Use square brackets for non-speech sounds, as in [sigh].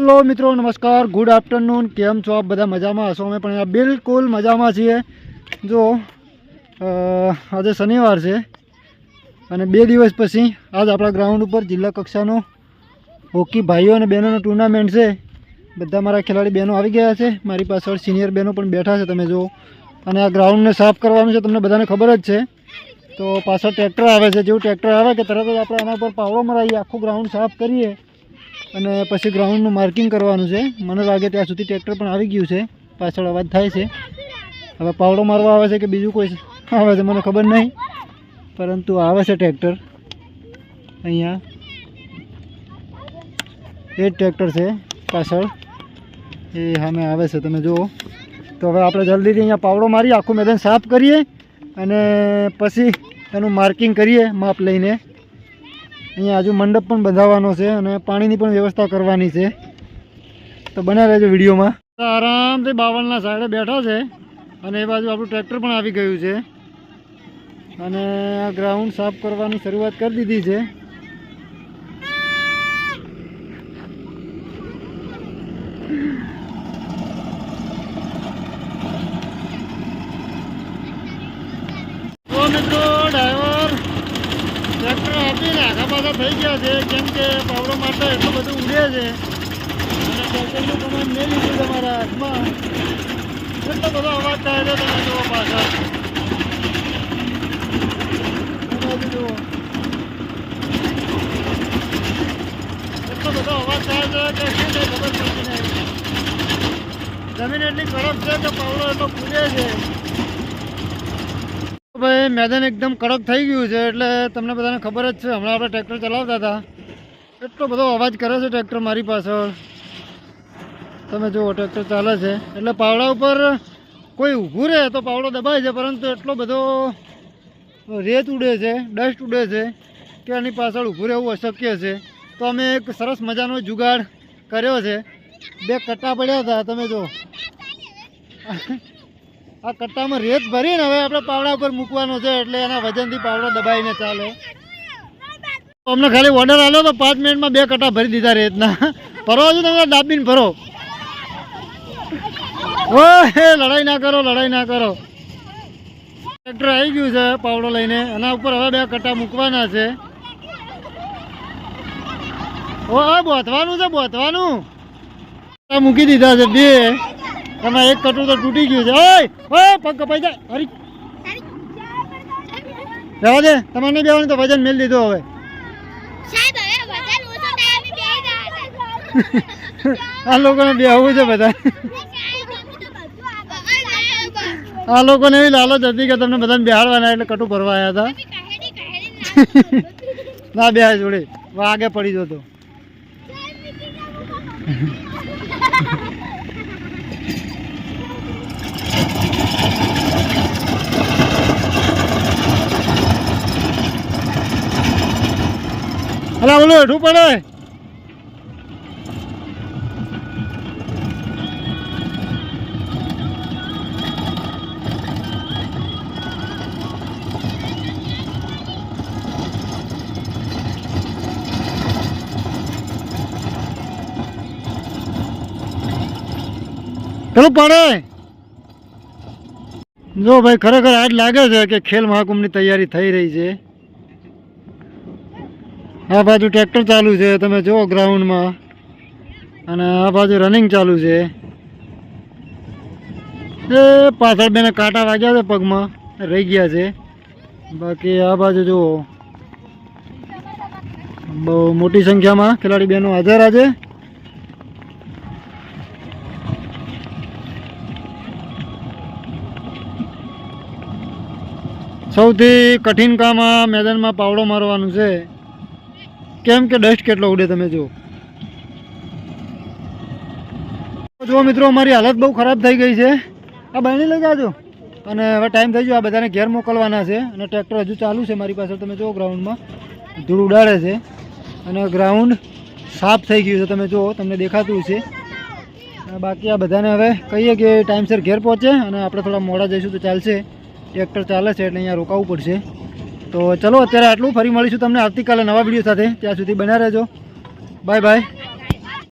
Hello મિત્રો, નમસ્કાર. Good afternoon કેમ છો આપ બધા? મજામાં હશો અમે પણ બિલકુલ મજામાં છીએ. જો આજે શનિવાર છે અને બે દિવસ પછી આજ આપણા ગ્રાઉન્ડ ઉપર જિલ્લા કક્ષાનો હોકી ભાઈઓ અને બહેનોનો ટુર્નામેન્ટ છે. બધા મારા ખેલાડી બહેનો આવી ગયા છે. મારી પાછળ સિનિયર બહેનો પણ બેઠા છે તમે જુઓ. અને આ ગ્રાઉન્ડને સાફ કરવાનું છે, તમને બધાને ખબર જ છે. તો પાછળ ટ્રેક્ટર આવે છે. જેવું ટ્રેક્ટર આવે કે તરત જ આપણે આના પર પાવડો મરાવીએ, આખું ગ્રાઉન્ડ સાફ કરીએ. અને પછી ગ્રાઉન્ડનું માર્કિંગ કરવાનું છે. મને લાગે ત્યાં સુધી ટ્રેક્ટર પણ આવી ગયું છે. પાછળ અવાજ થાય છે. હવે પાવડો મારવા આવે છે કે બીજું કોઈ [laughs] આવે છે મને ખબર નહીં. પરંતુ આવે છે ટ્રેક્ટર અહીંયા. એ જ ટ્રેક્ટર છે પાછળ. એ સામે આવે છે, તમે જુઓ. તો હવે આપણે જલ્દીથી અહીંયા પાવડો મારી, આખું મેદાન સાફ કરીએ અને પછી એનું માર્કિંગ કરીએ માપ લઈને. અહીંયા હજુ મંડપ પણ બંધાવવાનો છે અને પાણીની પણ વ્યવસ્થા કરવાની છે. તો બના રહેજો વિડીયોમાં. આરામથી બાવળના સાઈડે બેઠા છે અને એ બાજુ આપણું ટ્રેક્ટર પણ આવી ગયું છે. અને આ ગ્રાઉન્ડ સાફ કરવાની શરૂઆત કરી દીધી છે તો મિત્રો ડ્રાઈવર ટ્રેક્ટર આપીને થઈ ગયા છે. કેમ કે પાવડો માટે એટલું બધું ઉડે છે. અને ટ્રેક્ટરનું પ્રમાણ મેં લીધું તમારા હાથમાં. એટલો બધો અવાજ થાય છે તમે જુઓ પાછળ. એટલો બધો અવાજ થાય છે શું છે ખબર જમીન એટલી ખરાબ છે કે પાવડો એટલો કૂદે છે. ભાઈ, મેદાન એકદમ કડક થઈ ગયું છે, એટલે તમને બધાને ખબર જ છે, હમણાં આપણે ટ્રેક્ટર ચલાવતા હતા. એટલો બધો અવાજ કરે છે ટ્રેક્ટર મારી પાછળ. તમે જુઓ, ટ્રેક્ટર ચાલે છે. એટલે પાવડા ઉપર કોઈ ઊભું રહે તો પાવડો દબાય છે, પરંતુ એટલો બધો રેત ઉડે છે, ડસ્ટ ઉડે છે, કે એની પાછળ ઊભું રહેવું અશક્ય છે. તો અમે એક સરસ મજાનો જુગાડ કર્યો છે. બે કટ્ટા પડ્યા હતા, તમે જો આ કટ્ટામાં રેત ભરીને હવે આપણે પાવડા ઉપર મૂકવાનો છે એટલે એના વજનથી પાવડો દબાઈને ચાલે. અમને ખાલી ઓર્ડર આવ્યો તો પાંચ મિનિટમાં બે કટ્ટા ભરી દીધા રેતના. ફરો છો તમે દાબીને ફરો. ઓહે લડાઈ ના કરો, લડાઈ ના કરો. ટ્રેક્ટર આવી ગયું છે પાવડો લઈને. એના ઉપર હવે બે કટ્ટા મૂકવાના છે. ઓ બોતવાનું છે, બોતવાનું. મૂકી દીધા છે બે. એમાં એક કટું તો તૂટી ગયું છે. ઓય પગ કપાઈ જાય હરી. રહેવા દે તમારે નહીં બેવાનું તો વજન મેળ દીધું હવે. આ લોકોને બેહવું છે બધા. આ લોકોને એવી લાલચ હતી કે તમને બધાને બેહાડવાના એટલે કટું ભરવા આવ્યા હતા. [laughs] ના બે જોડે વાગે પડી જતો. અલા ઓલું હેઠું પડે પેલું પડે. જો ભાઈ ખરેખર આજ લાગે છે કે ખેલ મહાકુંભની તૈયારી થઈ રહી છે. આ બાજુ ટ્રેક્ટર ચાલુ છે, તમે જુઓ ગ્રાઉન્ડમાં. અને આ બાજુ રનિંગ ચાલુ છે. એ પાછળ બેને કાંટા વાગ્યા છે પગમાં, રહી ગયા છે. બાકી આ બાજુ જુઓ. બહુ મોટી સંખ્યામાં ખેલાડી બહેનો હાજર આજે. સૌથી કઠિન કામ આ મેદાનમાં પાવડો મારવાનું છે. કેમ કે ડસ્ટ કેટલો ઉડે તમે જુઓ. જુઓ મિત્રો, અમારી હાલત બહુ ખરાબ થઈ ગઈ છે. આ બની લઈ જાજો. અને હવે ટાઈમ થઈ ગયો, આ બધાને ઘેર મોકલવાના છે. અને ટ્રેક્ટર હજુ ચાલુ છે મારી પાસે તમે જુઓ ગ્રાઉન્ડમાં ધૂળ ઉડાડે છે. અને ગ્રાઉન્ડ સાફ થઈ ગયું છે, તમે જુઓ, તમને દેખાતું છે બાકી આ બધાને હવે કહીએ કે ટાઈમસર ઘેર પહોંચે અને આપણે થોડા મોડા જઈશું તો ચાલશે. ટ્રેક્ટર ચાલે છે એટલે અહીંયા રોકાવું પડશે. તો ચલો અત્યારે આટલું. ફરી મળીશું તમને આવતીકાલે નવા વીડિયો સાથે. ત્યાં સુધી બન્યા રહેજો. Bye bye.